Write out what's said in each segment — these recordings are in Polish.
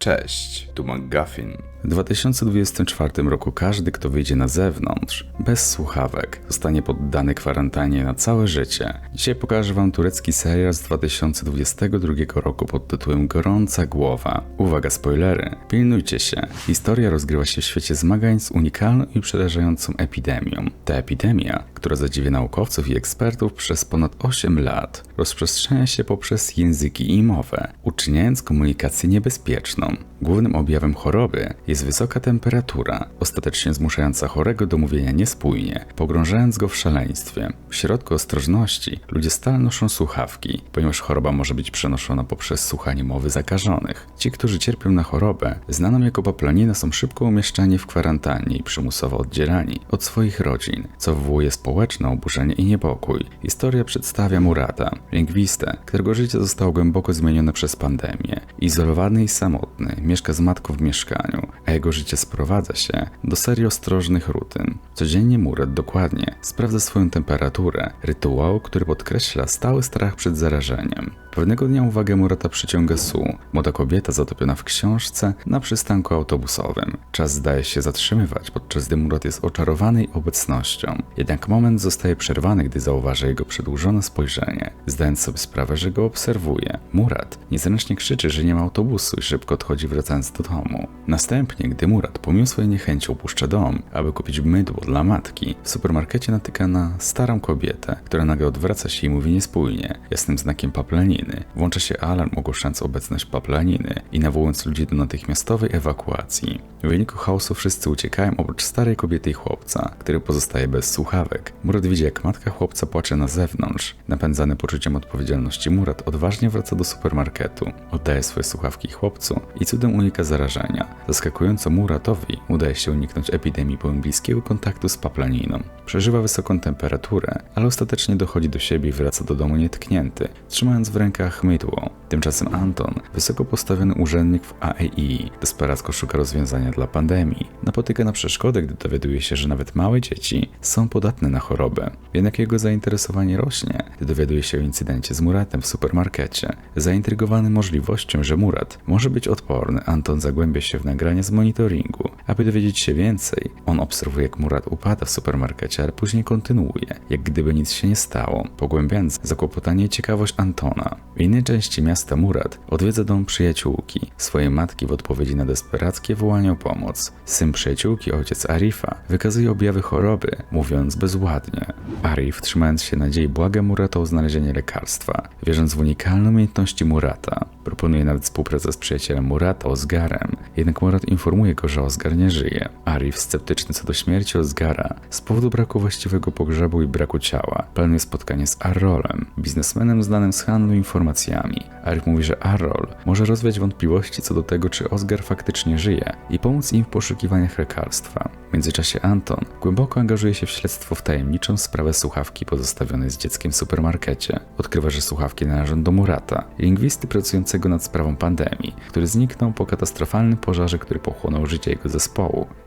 Cześć, tu McGuffin. W 2024 roku każdy, kto wyjdzie na zewnątrz, bez słuchawek, zostanie poddany kwarantannie na całe życie. Dzisiaj pokażę Wam turecki serial z 2022 roku pod tytułem Gorąca Głowa. Uwaga, spoilery. Pilnujcie się. Historia rozgrywa się w świecie zmagań z unikalną i przerażającą epidemią. Ta epidemia, która zadziwia naukowców i ekspertów przez ponad 8 lat, rozprzestrzenia się poprzez języki i mowę, uczyniając komunikację niebezpieczną. Patreon. Głównym objawem choroby jest wysoka temperatura, ostatecznie zmuszająca chorego do mówienia niespójnie, pogrążając go w szaleństwie. W środku ostrożności ludzie stale noszą słuchawki, ponieważ choroba może być przenoszona poprzez słuchanie mowy zakażonych. Ci, którzy cierpią na chorobę, znaną jako paplanina, są szybko umieszczani w kwarantannie i przymusowo oddzielani od swoich rodzin, co wywołuje społeczne oburzenie i niepokój. Historia przedstawia Murata, lingwistę, którego życie zostało głęboko zmienione przez pandemię. Izolowany i samotny, mieszka z matką w mieszkaniu, a jego życie sprowadza się do serii ostrożnych rutyn. Codziennie Murat dokładnie sprawdza swoją temperaturę, rytuał, który podkreśla stały strach przed zarażeniem. Pewnego dnia uwagę Murata przyciąga Su, młoda kobieta zatopiona w książce na przystanku autobusowym. Czas zdaje się zatrzymywać, podczas gdy Murat jest oczarowany jej obecnością. Jednak moment zostaje przerwany, gdy zauważa jego przedłużone spojrzenie, zdając sobie sprawę, że go obserwuje. Murat niezręcznie krzyczy, że nie ma autobusu i szybko odchodzi wracając do domu. Następnie, gdy Murat pomimo swojej niechęci opuszcza dom, aby kupić mydło dla matki, w supermarkecie natyka na starą kobietę, która nagle odwraca się i mówi niespójnie, jasnym znakiem paplaniny. Włącza się alarm ogłaszając obecność paplaniny i nawołując ludzi do natychmiastowej ewakuacji. W wyniku chaosu wszyscy uciekają oprócz starej kobiety i chłopca, który pozostaje bez słuchawek. Murat widzi jak matka chłopca płacze na zewnątrz. Napędzany poczuciem odpowiedzialności Murat odważnie wraca do supermarketu, oddaje swoje słuchawki chłopcu i cudem unika zarażenia. Zaskakująco Muratowi udaje się uniknąć epidemii pomimo bliskiego kontaktu z paplaniną. Przeżywa wysoką temperaturę, ale ostatecznie dochodzi do siebie i wraca do domu nietknięty, trzymając w rękach mydło. Tymczasem Anton, wysoko postawiony urzędnik w AEI, desperacko szuka rozwiązania dla pandemii. Napotyka na przeszkody, gdy dowiaduje się, że nawet małe dzieci są podatne na chorobę. Jednak jego zainteresowanie rośnie, gdy dowiaduje się o incydencie z Muratem w supermarkecie. Zaintrygowany możliwością, że Murat może być odporny, Anton zagłębia się w nagrania z monitoringu. Aby dowiedzieć się więcej, on obserwuje jak Murat upada w supermarkecie, ale później kontynuuje, jak gdyby nic się nie stało, pogłębiając zakłopotanie i ciekawość Antona. W innej części miasta Murat odwiedza dom przyjaciółki, swojej matki w odpowiedzi na desperackie wołanie o pomoc. Syn przyjaciółki, ojciec Arifa, wykazuje objawy choroby, mówiąc bezładnie. Arif, trzymając się nadziei, błaga Murata o znalezienie lekarstwa, wierząc w unikalne umiejętności Murata. Proponuje nawet współpracę z przyjacielem Murata, Osgarem, jednak Murat informuje go, że Osgar nie żyje. Arif, sceptyczny co do śmierci Osgara, z powodu braku właściwego pogrzebu i braku ciała, planuje spotkanie z Arrolem, biznesmenem znanym z handlu informacjami. Arif mówi, że Arrol może rozwiać wątpliwości co do tego, czy Osgar faktycznie żyje i pomóc im w poszukiwaniach lekarstwa. W międzyczasie Anton głęboko angażuje się w śledztwo w tajemniczą sprawę słuchawki pozostawionej z dzieckiem w supermarkecie. Odkrywa, że słuchawki należą do Murata, lingwisty pracującego nad sprawą pandemii, który zniknął po katastrofalnym pożarze, który pochłonął życie jego zespołu.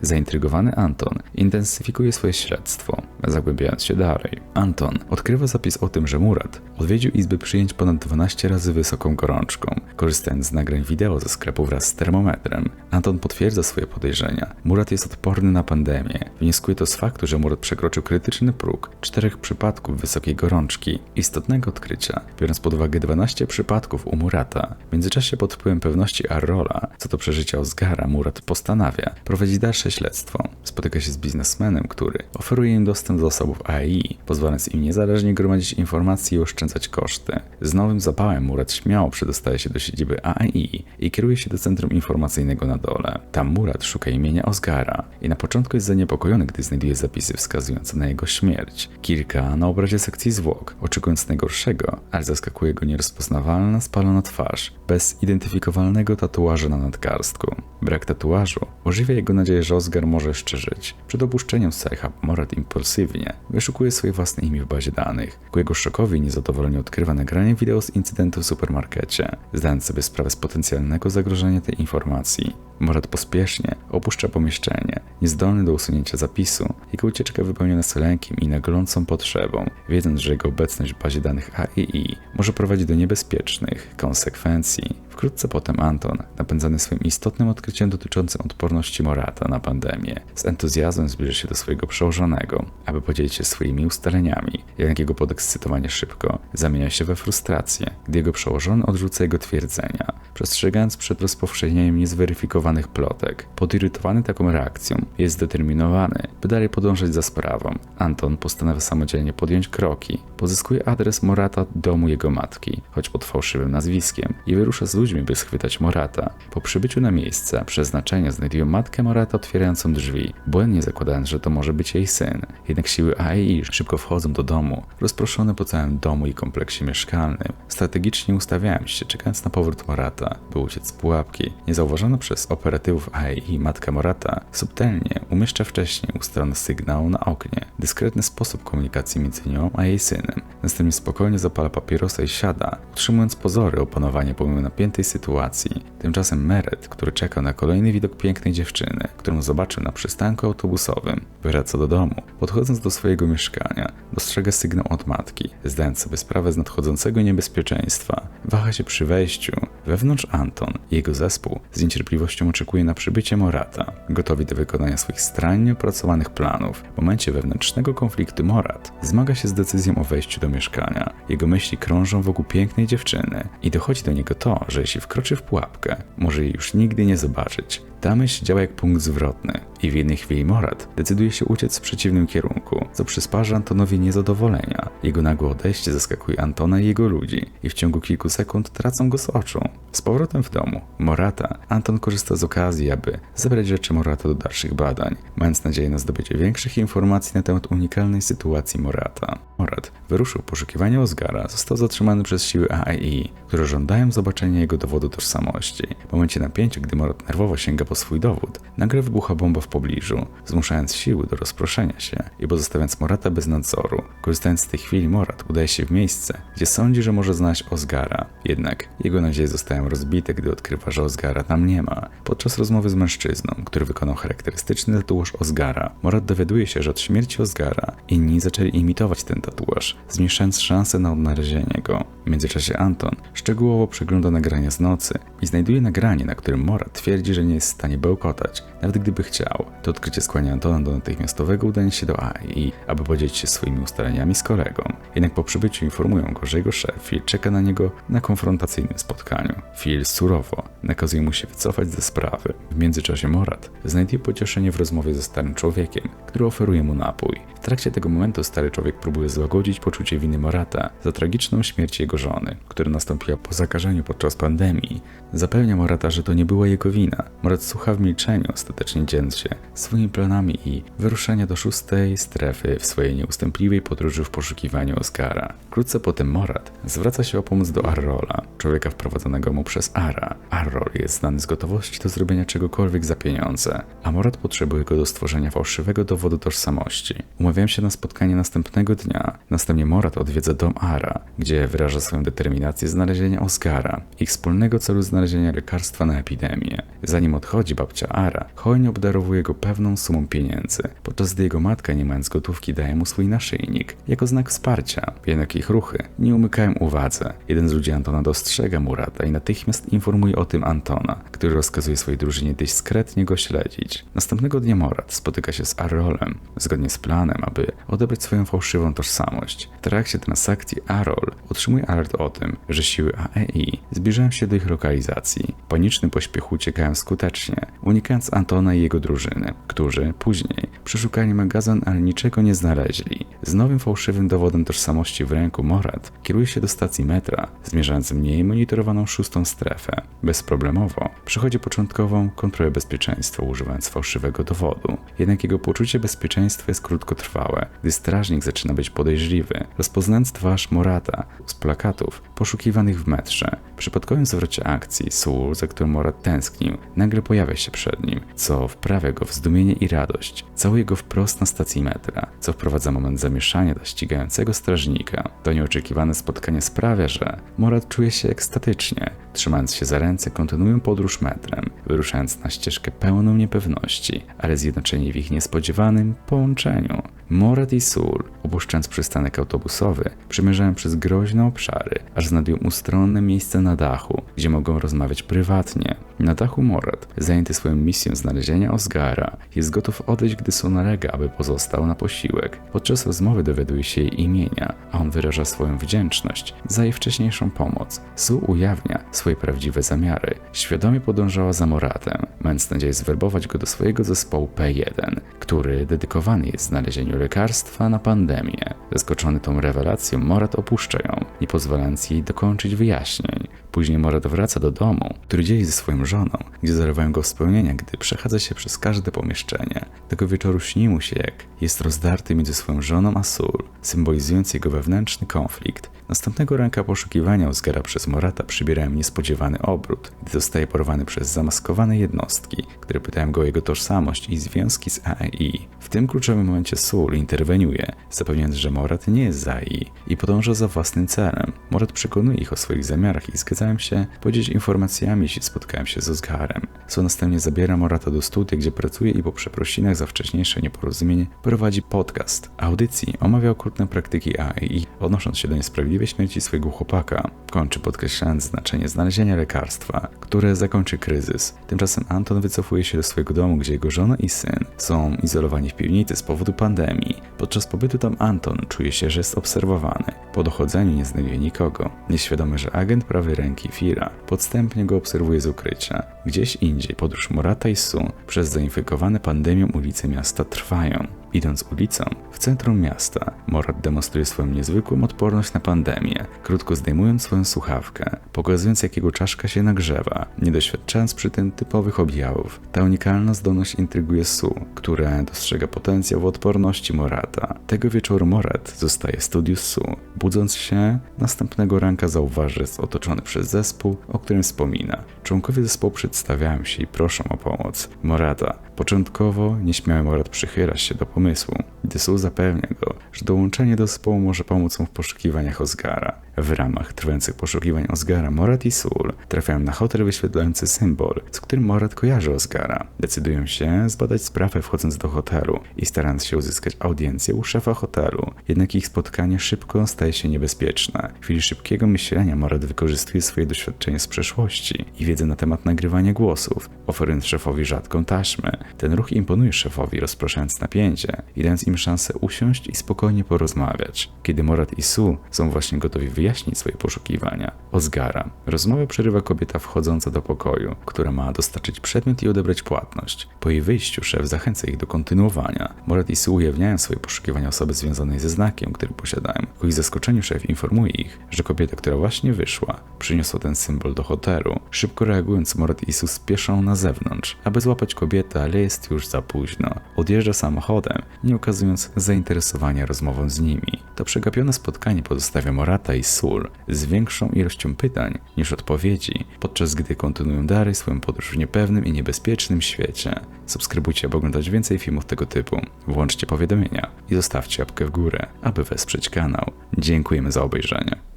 Zaintrygowany Anton intensyfikuje swoje śledztwo, zagłębiając się dalej. Anton odkrywa zapis o tym, że Murat odwiedził izby przyjęć ponad 12 razy wysoką gorączką, korzystając z nagrań wideo ze sklepu wraz z termometrem. Anton potwierdza swoje podejrzenia. Murat jest odporny na pandemię. Wnioskuje to z faktu, że Murat przekroczył krytyczny próg czterech przypadków wysokiej gorączki. Istotnego odkrycia, biorąc pod uwagę 12 przypadków u Murata. W międzyczasie pod wpływem pewności Arrola, co do przeżycia Osgara, Murat postanawia prowadzić dalsze śledztwo. Spotyka się z biznesmenem, który oferuje im dostęp do zasobów AI, pozwalając im niezależnie gromadzić informacje i oszczędzać koszty. Z nowym zapałem Murat śmiało przedostaje się do siedziby AI i kieruje się do centrum informacyjnego na dole. Tam Murat szuka imienia Osgara i na początku jest zaniepokojony, gdy znajduje zapisy wskazujące na jego śmierć. Kilka na obrazie sekcji zwłok, oczekując najgorszego, ale zaskakuje go nierozpoznawalna, spalona twarz, bez identyfikowalnego tatuażu na nadgarstku. Brak tatuażu ożywia jego nadzieję, że Osgar może jeszcze żyć. Przed opuszczeniem Secha Morat impulsywnie wyszukuje swoje własne imię w bazie danych. Ku jego szokowi niezadowolenie odkrywa nagranie wideo z incydentu w supermarkecie, zdając sobie sprawę z potencjalnego zagrożenia tej informacji. Morat pospiesznie opuszcza pomieszczenie, niezdolny do usunięcia zapisu, jego ucieczka wypełniona z lękiem i naglącą potrzebą, wiedząc, że jego obecność w bazie danych AII może prowadzić do niebezpiecznych konsekwencji. Wkrótce potem Anton, napędzany swoim istotnym odkryciem dotyczącym odporności Morata na pandemię, z entuzjazmem zbliży się do swojego przełożonego, aby podzielić się swoimi ustaleniami. Jednak jego podekscytowanie szybko zamienia się we frustrację, gdy jego przełożony odrzuca jego twierdzenia, przestrzegając przed rozpowszechnieniem niezweryfikowanych plotek. Podirytowany taką reakcją, jest zdeterminowany, by dalej podążać za sprawą. Anton postanawia samodzielnie podjąć kroki. Pozyskuje adres Morata domu jego matki, choć pod fałszywym nazwiskiem, i wyrusza z ludźmi, by schwytać Morata. Po przybyciu na miejsce przeznaczenia znajdują matkę Morata otwierającą drzwi, błędnie zakładając, że to może być jej syn. Jednak siły AI szybko wchodzą do domu, rozproszone po całym domu i kompleksie mieszkalnym. Strategicznie ustawiają się, czekając na powrót Morata, by uciec z pułapki. Niezauważona przez operatywów AI matka Morata subtelnie umieszcza wcześniej ustalony sygnał na oknie. Dyskretny sposób komunikacji między nią a jej synem. Następnie spokojnie zapala papierosa i siada, utrzymując pozory opanowania pomimo napiętej sytuacji. Tymczasem Meret, który czekał na kolejny widok pięknej dziewczyny, którą zobaczył na przystanku autobusowym, wraca do domu. Podchodząc do swojego mieszkania, dostrzega sygnał od matki, zdając sobie sprawę z nadchodzącego niebezpieczeństwa. Waha się przy wejściu. Wewnątrz Anton i jego zespół z niecierpliwością oczekuje na przybycie Morata, gotowi do wykonania swoich starannie opracowanych planów. W momencie wewnętrznego konfliktu Morat zmaga się z decyzją o wejściu do mieszkania. Jego myśli krążą wokół pięknej dziewczyny i dochodzi do niego to, że jeśli wkroczy w pułapkę, może jej już nigdy nie zobaczyć. Ta myśl działa jak punkt zwrotny i w jednej chwili Morat decyduje się uciec w przeciwnym kierunku, co przysparza Antonowi niezadowolenia. Jego nagłe odejście zaskakuje Antona i jego ludzi i w ciągu kilku sekund tracą go z oczu. Z powrotem w domu, Morata, Anton korzysta z okazji, aby zebrać rzeczy Morata do dalszych badań, mając nadzieję na zdobycie większych informacji na temat unikalnej sytuacji Morata. Morat wyruszył w poszukiwanie Osgara, został zatrzymany przez siły AI, które żądają zobaczenia jego dowodu tożsamości. W momencie napięcia, gdy Morat nerwowo sięga po swój dowód, nagle wybucha bomba w pobliżu, zmuszając siły do rozproszenia się i pozostawiając Morata bez nadzoru. Korzystając z tej chwili, Morat udaje się w miejsce, gdzie sądzi, że może znaleźć Osgara. Jednak jego nadzieje zostają rozbite, gdy odkrywa, że Osgara tam nie ma. Podczas rozmowy z mężczyzną, który wykonał charakterystyczny tatuaż Osgara, Morat dowiaduje się, że od śmierci Osgara inni zaczęli imitować ten tatuaż, zmniejszając szanse na odnalezienie go. W międzyczasie Anton szczegółowo przegląda nagrania z nocy i znajduje nagranie, na którym Morat twierdzi, że nie jest w stanie bełkotać, nawet gdyby chciał. To odkrycie skłania Antona do natychmiastowego udania się do AI, aby podzielić się swoimi ustaleniami z kolegą. Jednak po przybyciu informują go, że jego szef czeka na niego na konfrontacyjnym spotkaniu. Phil surowo nakazuje mu się wycofać ze sprawy. W międzyczasie Morat znajduje pocieszenie w rozmowie ze starym człowiekiem, który oferuje mu napój. W trakcie tego momentu stary człowiek próbuje złagodzić poczucie winy Morata za tragiczną śmierć jego żony, która nastąpiła po zakażeniu podczas pandemii. Zapewnia Morata, że to nie była jego wina. Morat słucha w milczeniu, ostatecznie dzieląc się swoimi planami i wyruszania do szóstej strefy w swojej nieustępliwej podróży w poszukiwaniu Oscara. Wkrótce potem Morat zwraca się o pomoc do Arrola, człowieka wprowadzonego mu przez Ara. Arrol jest znany z gotowości do zrobienia czegokolwiek za pieniądze, a Morat potrzebuje go do stworzenia fałszywego dowodu tożsamości. Umawiają się na spotkanie następnego dnia. Następnie Morat odwiedza dom Ara, gdzie wyraża swoją determinację znalezienia Oscara, ich wspólnego celu znalezienia lekarstwa na epidemię. Zanim odchodzi babcia Ara, hojnie obdarowuje go pewną sumą pieniędzy, podczas gdy jego matka, nie mając gotówki, daje mu swój naszyjnik, jako znak wsparcia. Jednak ich ruchy nie umykają uwadze. Jeden z ludzi Antona dostrzega Murata i natychmiast informuje o tym Antona, który rozkazuje swojej drużynie dyskretnie go śledzić. Następnego dnia Morat spotyka się z Arrolem, zgodnie z planem, aby odebrać swoją fałszywą tożsamość. W trakcie transakcji Arrol otrzymuje alert o tym, że siły AEI zbliżają się do ich lokalizacji. W panicznym pośpiechu uciekają skutecznie, unikając Antona i jego drużyny, którzy później przeszukali magazyn, ale niczego nie znaleźli. Z nowym fałszywym dowodem tożsamości w ręku Morat kieruje się do stacji metra, zmierzając mniej monitorowaną szóstą strefę. Bezproblemowo przechodzi początkową kontrolę bezpieczeństwa używając fałszywego dowodu. Jednak jego poczucie bezpieczeństwa jest krótkotrwałe, gdy strażnik zaczyna być podejrzliwy, rozpoznając twarz Morata z plakatów poszukiwanych w metrze. W przypadkowym zwrocie akcji Sól, za którym Morat tęsknił, nagle pojawia się przed nim, co wprawia go w zdumienie i radość. Całuje go wprost na stacji metra, co wprowadza moment zamieszania dla ścigającego strażnika. To nieoczekiwane spotkanie sprawia, że Morat czuje się ekstatycznie. Trzymając się za ręce, kontynuują podróż metrem, wyruszając na ścieżkę pełną niepewności, ale zjednoczeni w ich niespodziewanym połączeniu. Morat i Sól, opuszczając przystanek autobusowy, przemierzają przez groźne obszary, aż znajdują ustronne miejsce na dachu, gdzie mogą rozmawiać prywatnie. Na dachu Morat, zajęty swoją misją znalezienia Osgara, jest gotów odejść, gdy Su nalega, aby pozostał na posiłek. Podczas rozmowy dowiaduje się jej imienia, a on wyraża swoją wdzięczność za jej wcześniejszą pomoc. Su ujawnia swoje prawdziwe zamiary. Świadomie podążała za Moratem, mając nadzieję zwerbować go do swojego zespołu P1, który dedykowany jest znalezieniu lekarstwa na pandemię. Zaskoczony tą rewelacją, Morat opuszcza ją, nie pozwalając jej dokończyć wyjaśnień. Później Morat wraca do domu, który dzieli ze żoną, gdzie zarywają go wspomnienia, gdy przechadza się przez każde pomieszczenie. Tego wieczoru śni mu się, jak jest rozdarty między swoją żoną a Sur, symbolizując jego wewnętrzny konflikt. Następnego ranka poszukiwania Osgara przez Morata przybierają niespodziewany obrót, gdy zostaje porwany przez zamaskowane jednostki, które pytają go o jego tożsamość i związki z AI. W tym kluczowym momencie Sul interweniuje, zapewniając, że Morat nie jest z AI i podąża za własnym celem. Morat przekonuje ich o swoich zamiarach i zgadzają się podzielić informacjami, jeśli spotkają się z Osgarem. Sul następnie zabiera Morata do studia, gdzie pracuje i po przeprosinach za wcześniejsze nieporozumienie prowadzi podcast. Audycji omawia okrutne praktyki AI, odnosząc się do niesprawiedliwej śmierci swojego chłopaka. Kończy podkreślając znaczenie znalezienia lekarstwa, które zakończy kryzys. Tymczasem Anton wycofuje się do swojego domu, gdzie jego żona i syn są izolowani w piwnicy z powodu pandemii. Podczas pobytu tam Anton czuje się, że jest obserwowany. Po dochodzeniu nie znajduje nikogo. Nieświadomy, że agent prawej ręki Fira podstępnie go obserwuje z ukrycia. Gdzieś indziej podróż Morata i Su przez zainfekowane pandemią ulice miasta trwają. Idąc ulicą, w centrum miasta, Morat demonstruje swoją niezwykłą odporność na pandemię, krótko zdejmując swoją słuchawkę, pokazując jak jego czaszka się nagrzewa, nie doświadczając przy tym typowych objawów. Ta unikalna zdolność intryguje Su, która dostrzega potencjał w odporności Morata. Tego wieczoru Morat zostaje w studiu Su. Budząc się, następnego ranka zauważy, że jest otoczony przez zespół, o którym wspomina. Członkowie zespołu przedstawiają się i proszą o pomoc. Morata. Początkowo nieśmiały Morat przychyla się do pomysłu, gdy Su zapewnia go, że dołączenie do zespołu może pomóc mu w poszukiwaniach Osgara. W ramach trwających poszukiwań Osgara, Morat i Sul trafiają na hotel wyświetlający symbol, z którym Morat kojarzy Osgara. Decydują się zbadać sprawę wchodząc do hotelu i starając się uzyskać audiencję u szefa hotelu. Jednak ich spotkanie szybko staje się niebezpieczne. W chwili szybkiego myślenia Morat wykorzystuje swoje doświadczenie z przeszłości i wiedzę na temat nagrywania głosów, oferując szefowi rzadką taśmę. Ten ruch imponuje szefowi, rozpraszając napięcie i dając im szansę usiąść i spokojnie porozmawiać. Kiedy Morat i Su są właśnie gotowi wyjaśnić swoje poszukiwania, Osgara. Rozmowę przerywa kobieta wchodząca do pokoju, która ma dostarczyć przedmiot i odebrać płatność. Po jej wyjściu szef zachęca ich do kontynuowania. Morat i Su ujawniają swoje poszukiwania osoby związanej ze znakiem, który posiadają. Ku ich zaskoczeniu szef informuje ich, że kobieta, która właśnie wyszła, przyniosła ten symbol do hotelu. Szybko reagując, Morat i Su spieszą na zewnątrz, aby złapać kobietę, ale jest już za późno. Odjeżdża samochodem, nie okazując zainteresowania rozmową z nimi. To przegapione spotkanie pozostawia Morata i Sul z większą ilością pytań niż odpowiedzi, podczas gdy kontynuują dalej swoją podróż w niepewnym i niebezpiecznym świecie. Subskrybujcie, aby oglądać więcej filmów tego typu. Włączcie powiadomienia i zostawcie łapkę w górę, aby wesprzeć kanał. Dziękujemy za obejrzenie.